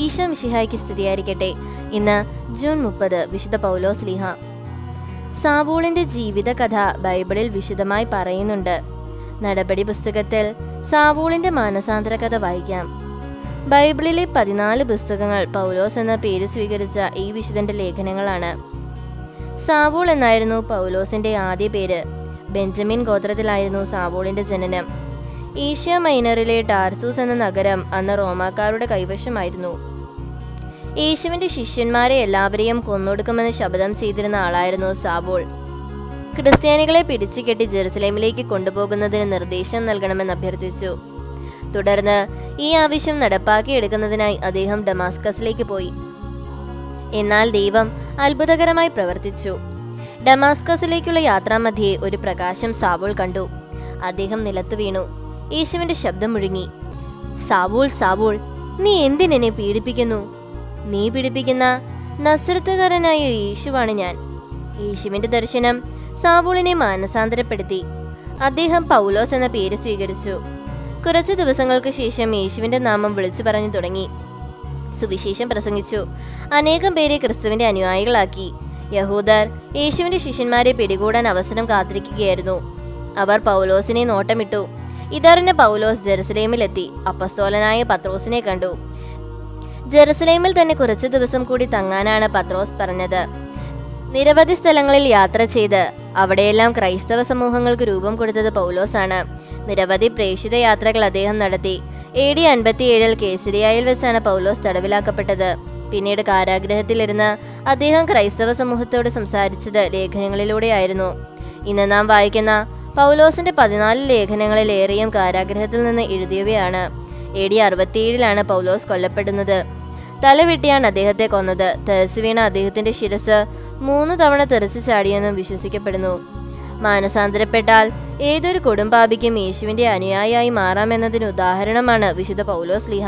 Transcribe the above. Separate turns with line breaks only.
ഈശോ മിശിഹായ്ക്ക് സ്തുതിയായിരിക്കട്ടെ. ഇന്ന് ജൂൺ മുപ്പത് വിശുദ്ധ പൗലോസ് ലീഹ. സാവൂളിന്റെ ജീവിതകഥ ബൈബിളിൽ വിശദമായി പറയുന്നുണ്ട്. നടപടി പുസ്തകത്തിൽ സാവൂളിന്റെ മാനസാന്തര കഥ വായിക്കാം. ബൈബിളിലെ പതിനാല് പുസ്തകങ്ങൾ പൗലോസ് എന്ന പേര് സ്വീകരിച്ച ഈ വിശുദ്ധന്റെ ലേഖനങ്ങളാണ്. സാവൂൾ എന്നായിരുന്നു പൗലോസിന്റെ ആദ്യ പേര്. ബെഞ്ചമിൻ ഗോത്രത്തിലായിരുന്നു സാവൂളിന്റെ ജനനം. ഏഷ്യ മൈനറിലെ ടാർസൂസ് എന്ന നഗരം അന്ന് റോമാക്കാരുടെ കൈവശമായിരുന്നു. യേശുവിന്റെ ശിഷ്യന്മാരെ എല്ലാവരെയും കൊന്നൊടുക്കുമെന്ന് ശപഥം ചെയ്തിരുന്ന ആളായിരുന്നു സാബോൾ ക്രിസ്ത്യാനികളെ പിടിച്ചുകെട്ടി ജെറുസലേമിലേക്ക് കൊണ്ടുപോകുന്നതിന് നിർദ്ദേശം നൽകണമെന്ന് അഭ്യർത്ഥിച്ചു. തുടർന്ന് ഈ ആവശ്യം നടപ്പാക്കിയെടുക്കുന്നതിനായി അദ്ദേഹം ഡമാസ്കസിലേക്ക് പോയി. എന്നാൽ ദൈവം അത്ഭുതകരമായി പ്രവർത്തിച്ചു. ഡമാസ്കസിലേക്കുള്ള യാത്രാമധ്യേ ഒരു പ്രകാശം സാബോൾ കണ്ടു. അദ്ദേഹം നിലത്ത് വീണു. യേശുവിന്റെ ശബ്ദം മുഴുങ്ങി. സാബോൾ സാബോൾ നീ എന്തിനെന്നെ പീഡിപ്പിക്കുന്നു? നീ പിടിപ്പിക്കുന്ന നസ്രത്തുകാരനായ യേശുവാണ് ഞാൻ. യേശുവിന്റെ ദർശനം സാവൂളിനെ മാനസാന്തരപ്പെടുത്തി. അദ്ദേഹം പൗലോസ് എന്ന പേര് സ്വീകരിച്ചു. കുറച്ച് ദിവസങ്ങൾക്ക് ശേഷം യേശുവിന്റെ നാമം വിളിച്ചു പറഞ്ഞു തുടങ്ങി. സുവിശേഷം പ്രസംഗിച്ചു. അനേകം പേരെ ക്രിസ്തുവിന്റെ അനുയായികളാക്കി. യഹൂദർ യേശുവിന്റെ ശിഷ്യന്മാരെ പിടികൂടാൻ അവസരം കാത്തിരിക്കുകയായിരുന്നു. അവർ പൗലോസിനെ നോട്ടമിട്ടു. ഇതറിഞ്ഞ പൗലോസ് ജെറുസലേമിലെത്തി. അപ്പസ്തോലനായ പത്രോസിനെ കണ്ടു. ജെറുസലേമിൽ തന്നെ കുറച്ചു ദിവസം കൂടി തങ്ങാനാണ് പത്രോസ് പറഞ്ഞത്. നിരവധി സ്ഥലങ്ങളിൽ യാത്ര ചെയ്ത് അവിടെയെല്ലാം ക്രൈസ്തവ സമൂഹങ്ങൾക്ക് രൂപം കൊടുത്തത് പൗലോസാണ്. നിരവധി പ്രേക്ഷിത യാത്രകൾ അദ്ദേഹം നടത്തി. എ ഡി അൻപത്തിയേഴിൽ കേസരിയായിൽ വെച്ചാണ് പൗലോസ് തടവിലാക്കപ്പെട്ടത്. പിന്നീട് കാരാഗ്രഹത്തിലിരുന്ന് അദ്ദേഹം ക്രൈസ്തവ സമൂഹത്തോട് സംസാരിച്ചത് ലേഖനങ്ങളിലൂടെയായിരുന്നു. ഇന്ന് നാം വായിക്കുന്ന പൗലോസിന്റെ പതിനാല് ലേഖനങ്ങളിൽ ഏറെയും കാരാഗ്രഹത്തിൽ നിന്ന് എഴുതിയവയാണ്. എ ഡി അറുപത്തിയേഴിലാണ് പൗലോസ് കൊല്ലപ്പെടുന്നത്. തലവെട്ടിയാണ് അദ്ദേഹത്തെ കൊന്നത്. തെറിച്ചു വീണ അദ്ദേഹത്തിന്റെ ശിരസ് മൂന്ന് തവണ തെറിച്ചു ചാടിയെന്നും വിശ്വസിക്കപ്പെടുന്നു. മാനസാന്തരപ്പെട്ടാൽ ഏതൊരു കൊടുമ്പാപിക്കും യേശുവിന്റെ അനുയായിയായി മാറാമെന്നതിന് ഉദാഹരണമാണ് വിശുദ്ധ പൗലോസ് ലീഹ.